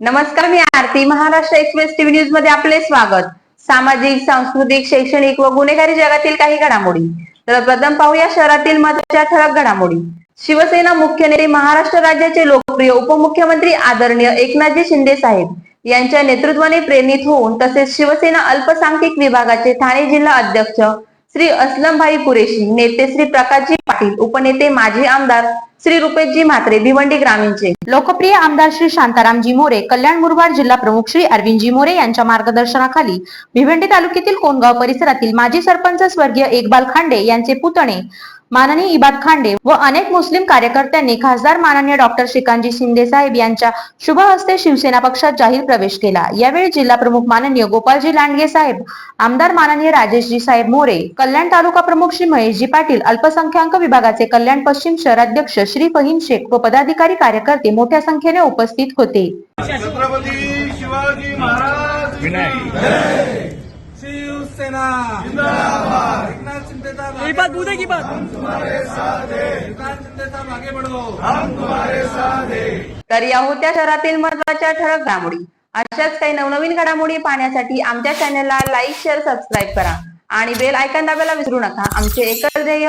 नमस्कार मी Aarti. Maharashtra express TV न्यूजमध्ये आपले स्वागत. सामाजिक सांस्कृतिक शैक्षणिक व गुन्हेगारी जगातील काही घडामोडी. तर प्रथम पाहूया शहरातील महत्त्वाच्या ठळक घडामोडी. शिवसेना मुख्य नेते महाराष्ट्र राज्याचे लोकप्रिय उपमुख्यमंत्री आदरणीय एकनाथजी शिंदे साहेब यांच्या नेतृत्वाने प्रेरित होऊन तसेच शिवसेना अल्पसंख्यक विभागाचे ठाणे जिल्हा अध्यक्ष श्री असलमभाई कुरेशी नेते श्री प्रकाशजी पाटील उपनेते माजी आमदार श्री रुपेशजी म्हात्रे भिवंडी ग्रामीणचे. लोकप्रिय आमदार श्री शांतारामजी मोरे कल्याण मुरबाड जिल्हा प्रमुख श्री अरविंदजी मोरे यांच्या मार्गदर्शनाखाली भिवंडी तालुक्यातील कोणगाव परिसरातील माजी सरपंच स्वर्गीय एकबाल खांडे यांचे पुतणे माननीय इबाद खांडे व अनेक मुस्लिम कार्यकर्त्यांनी खासदार माननीय डॉक्टर श्रीकांतजी शिंदे साहेब यांच्या शुभ हस्ते शिवसेना पक्षात जाहीर प्रवेश केला. यावेळी जिल्हा प्रमुख माननीय गोपालजी लांडगे साहेब आमदार माननीय राजेशजी साहेब मोरे कल्याण तालुका प्रमुख श्री महेशजी पाटील अल्पसंख्याक विभागाचे कल्याण पश्चिम शहराध्यक्ष श्री फहीम शेख व पदाधिकारी कार्यकर्ते मोठ्या संख्येने उपस्थित होते. छत्रपती शिवाजी महाराज. विनायक. शिवसेना जिंदाबाद एकनाथ शिंदे साहब ये बात बूझे की बात. एकनाथ शिंदे साहब आगे बढ़ो तर या होत्या शहरातील महत्त्वाच्या ठळक घडामोडी. अशाच काही नवनवीन घडामोडी पाहण्यासाठी आमच्या चॅनलला लाईक शेअर सबस्क्राईब करा. आणि बेल आयकॉन दाबायला विसरू नका. आमचे एकच ध्येय